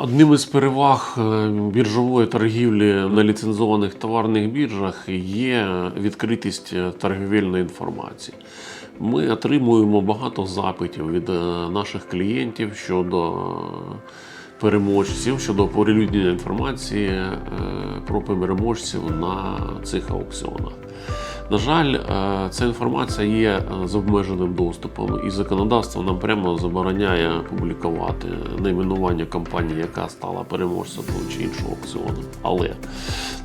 Одним із переваг е, біржової торгівлі на ліцензованих товарних біржах є відкритість торгівельної інформації. Ми отримуємо багато запитів від е, наших клієнтів щодо е, переможців, щодо оприлюднення інформації про переможців на цих аукціонах. На жаль, е, ця інформація є е, з обмеженим доступом, і законодавство нам прямо забороняє публікувати найменування компанії, яка стала переможцем того чи іншого аукціону. Але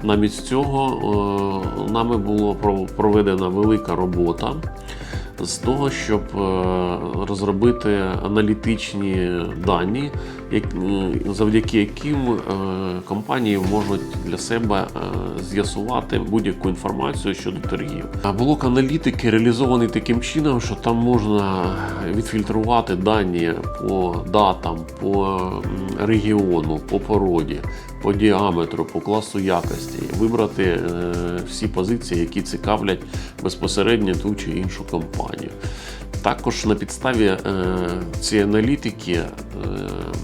навіть з цього е, нами було проведена велика робота з того, щоб розробити аналітичні дані, завдяки яким е, компанії можуть для себе е, з'ясувати будь-яку інформацію щодо торгів. Блок аналітики реалізований таким чином, що там можна відфільтрувати дані по датам, по регіону, по породі, по діаметру, по класу якості, вибрати е, всі позиції, які цікавлять безпосередньо ту чи іншу компанію. Також на підставі е, цієї аналітики е,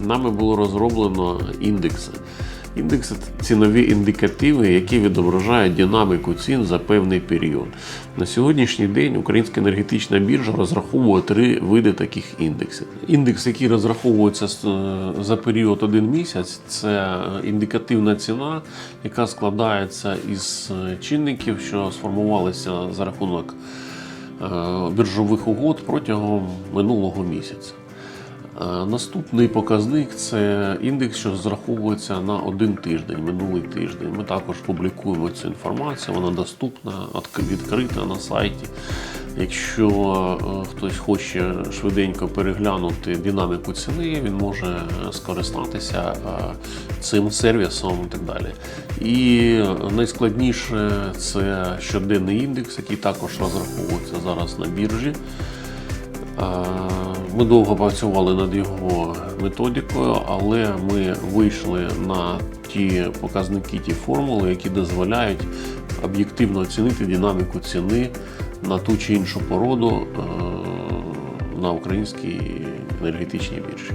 нами було розроблено індекси. Індекси цінові індикативи, які відображають динаміку цін за певний період. На сьогоднішній день Українська енергетична біржа розраховує три види таких індексів. Індекс, який розраховується е, за період один місяць, це індикативна ціна, яка складається із чинників, що сформувалися за рахунок біржових угод протягом минулого місяця. Е, Наступний показник це індекс, що зраховується на один тиждень, минулий тиждень. Ми також публікуємо цю інформацію, вона доступна, відкрита на сайті. Якщо е, хтось хоче швиденько переглянути динаміку ціни, він може скористатися е, цим сервісом і так далі. І найскладніше це щоденний індекс, який також розраховується зараз на біржі. Ми довго працювали над його методикою, але ми вийшли на ті показники, ті формули, які дозволяють об'єктивно оцінити динаміку ціни на ту чи іншу породу е, на українській енергетичній біржі.